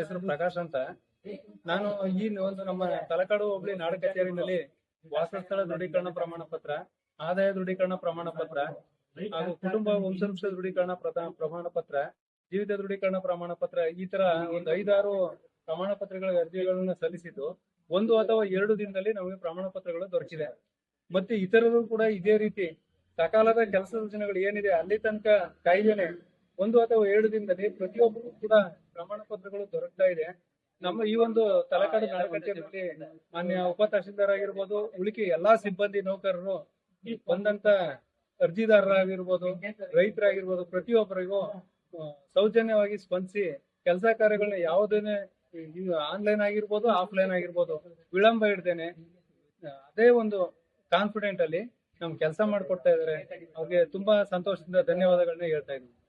ಹೆಸರು ಪ್ರಕಾಶ್ ಅಂತ. ನಾನು ಈ ಒಂದು ನಮ್ಮ ತಲಕಾಡು ಹೋಬಳಿ ನಾಡ ಕಚೇರಿನಲ್ಲಿ ವಾಸಸ್ಥಳ ದೃಢೀಕರಣ ಪ್ರಮಾಣ ಪತ್ರ, ಆದಾಯ ದೃಢೀಕರಣ ಪ್ರಮಾಣ ಪತ್ರ ಹಾಗೂ ಕುಟುಂಬ ವಂಶವೃಕ್ಷ ದೃಢೀಕರಣ ಪ್ರಮಾಣ ಪತ್ರ, ಜೀವಿತ ದೃಢೀಕರಣ ಪ್ರಮಾಣ ಪತ್ರ ಈ ತರ ಒಂದು ಐದಾರು ಪ್ರಮಾಣ ಪತ್ರಗಳ ಅರ್ಜಿಗಳನ್ನ ಸಲ್ಲಿಸಿದ್ದು, ಒಂದು ಅಥವಾ ಎರಡು ದಿನದಲ್ಲಿ ನಮಗೆ ಪ್ರಮಾಣ ಪತ್ರಗಳು ದೊರಕಿದೆ. ಮತ್ತೆ ಇತರರು ಕೂಡ ಇದೇ ರೀತಿ ಸಕಾಲದ ಕೆಲಸ ಸೂಚನೆಗಳು ಏನಿದೆ, ಅಲ್ಲಿ ತನಕ ಕಾಯ್ದೇನೆ ಒಂದು ಅಥವಾ ಎರಡು ದಿನದಲ್ಲಿ ಪ್ರತಿಯೊಬ್ಬರು ಕೂಡ ಪ್ರಮಾಣ ಪತ್ರಗಳು ದೊರಕ್ತಾ ಇದೆ. ನಮ್ಮ ಈ ಒಂದು ತಲಕಾಡು ನಾಡ ಕಚೇರಿಯಲ್ಲಿ ಮಾನ್ಯ ಉಪ ತಹಶೀಲ್ದಾರ್ ಆಗಿರ್ಬೋದು ಉಳಿಕೆ ಎಲ್ಲಾ ಸಿಬ್ಬಂದಿ ನೌಕರರು ಬಂದಂತ ಅರ್ಜಿದಾರರಾಗಿರ್ಬೋದು ರೈತರಾಗಿರ್ಬೋದು ಪ್ರತಿಯೊಬ್ಬರಿಗೂ ಸೌಜನ್ಯವಾಗಿ ಸ್ಪಂದಿಸಿ ಕೆಲಸ ಕಾರ್ಯಗಳನ್ನ ಯಾವುದೇನೆ ಆನ್ಲೈನ್ ಆಗಿರ್ಬೋದು ಆಫ್ಲೈನ್ ಆಗಿರ್ಬೋದು ವಿಳಂಬ ಇಡ್ದೇನೆ ಅದೇ ಒಂದು ಕಾನ್ಫಿಡೆಂಟ್ ಅಲ್ಲಿ ನಮ್ ಕೆಲಸ ಮಾಡ್ಕೊಡ್ತಾ ಇದಾರೆ ಅವ್ರಿಗೆ ತುಂಬಾ ಸಂತೋಷದಿಂದ ಧನ್ಯವಾದಗಳನ್ನ ಹೇಳ್ತಾ ಇದ್ದೀನಿ.